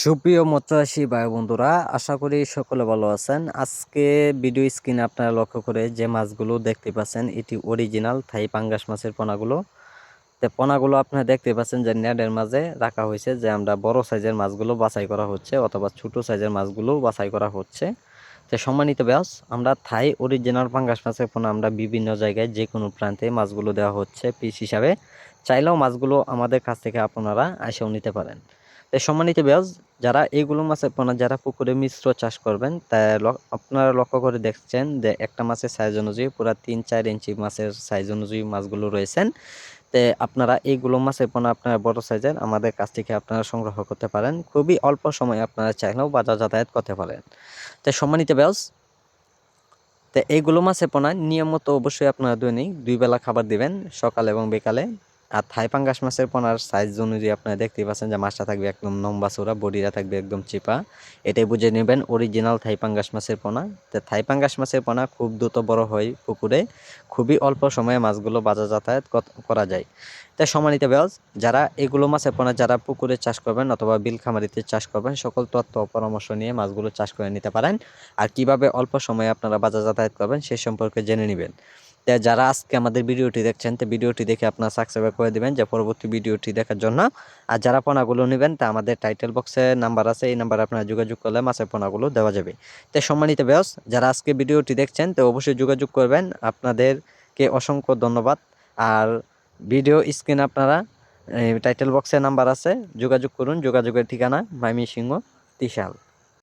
সুপ্রিয় মৎস্যচাষী ভাই বন্ধুরা আশা করি সকলে ভালো আছেন। আজকে ভিডিও স্ক্রিনে আপনারা লক্ষ্য করে যে মাছগুলো দেখতে পাচ্ছেন, এটি অরিজিনাল থাই পাঙ্গাস মাছের পোনাগুলো। তো পোনাগুলো আপনারা দেখতে পাচ্ছেন যে নেটের মাঝে রাখা হয়েছে যে আমরা বড় সাইজের মাছগুলো বাছাই করা হচ্ছে অথবা ছোট সাইজের মাছগুলো বাছাই করা হচ্ছে। তো সম্মানিত ব্যাস আমরা থাই অরিজিনাল পাঙ্গাস মাছের পোনা আমরা বিভিন্ন জায়গায় যে কোনো প্রান্তে মাছগুলো দেওয়া হচ্ছে। পিস হিসাবে চাইলেও মাছগুলো আমাদের কাছ থেকে আপনারা এসেও নিতে পারেন। তো সম্মানিত ব্যাস যারা এইগুলো মাছের পোনা, যারা পুকুরে মিশ্র চাষ করবেন তা আপনারা লক্ষ্য করে দেখছেন যে একটা মাছের সাইজ অনুযায়ী পুরা তিন, চার ইঞ্চি মাছের সাইজ অনুযায়ী মাছগুলো রয়েছেন। তে আপনারা এইগুলো মাছের পোনা আপনারা বড় সাইজের আমাদের কাছ থেকে আপনারা সংগ্রহ করতে পারেন। খুবই অল্প সময় আপনারা চাইলেও বাজার যাতায়াত করতে পারেন। তো সম্মানিত ব্যাস তো এইগুলো মাছের পোনা নিয়মিত অবশ্যই আপনারা দৈনিক দুই বেলা খাবার দিবেন সকাল এবং বিকালে। আর থাই পাঙ্গাস মাছের পোনার সাইজ অনুযায়ী আপনারা দেখতেই পাচ্ছেন যে মাছটা থাকবে একদম লম্বা চোরা বডিটা থাকবে একদম চিপা। এটাই বুঝে নেবেন অরিজিনাল থাই পাঙ্গাস মাছের পোনা। তো থাই পাঙ্গাস মাছের পোনা খুব দ্রুত বড় হয় পুকুরে। খুবই অল্প সময়ে মাছগুলো বাজার যাতায়াত করা যায়। তাই সম্মানিত ব্যাস যারা এগুলো মাছের পোনা, যারা পুকুরে চাষ করবেন অথবা বিল খামারিতে চাষ করবেন, সকল তথ্য পরামর্শ নিয়ে মাছগুলো চাষ করে নিতে পারেন। আর কীভাবে অল্প সময়ে আপনারা বাজার যাতায়াত করবেন সে সম্পর্কে জেনে নেবেন। তে যারা আজকে আমাদের ভিডিওটি দেখছেন, তো ভিডিওটি দেখে আপনারা সাবস্ক্রাইব করে দেবেন যে পরবর্তী ভিডিওটি দেখার জন্য। আর যারা পোনাগুলো নেবেন, তা আমাদের টাইটেল বক্সে নাম্বার আছে, এই নাম্বারে আপনারা যোগাযোগ করলে মাছের পোনাগুলো দেওয়া যাবে। তো সম্মানিত ব্যাস যারা আজকে ভিডিওটি দেখছেন, তো অবশ্যই যোগাযোগ করবেন। আপনাদেরকে অসংখ্য ধন্যবাদ। আর ভিডিও স্ক্রিন আপনারা টাইটেল বক্সে নাম্বার আছে, যোগাযোগ করুন। যোগাযোগের ঠিকানা মাইমি সিংহ তিশাল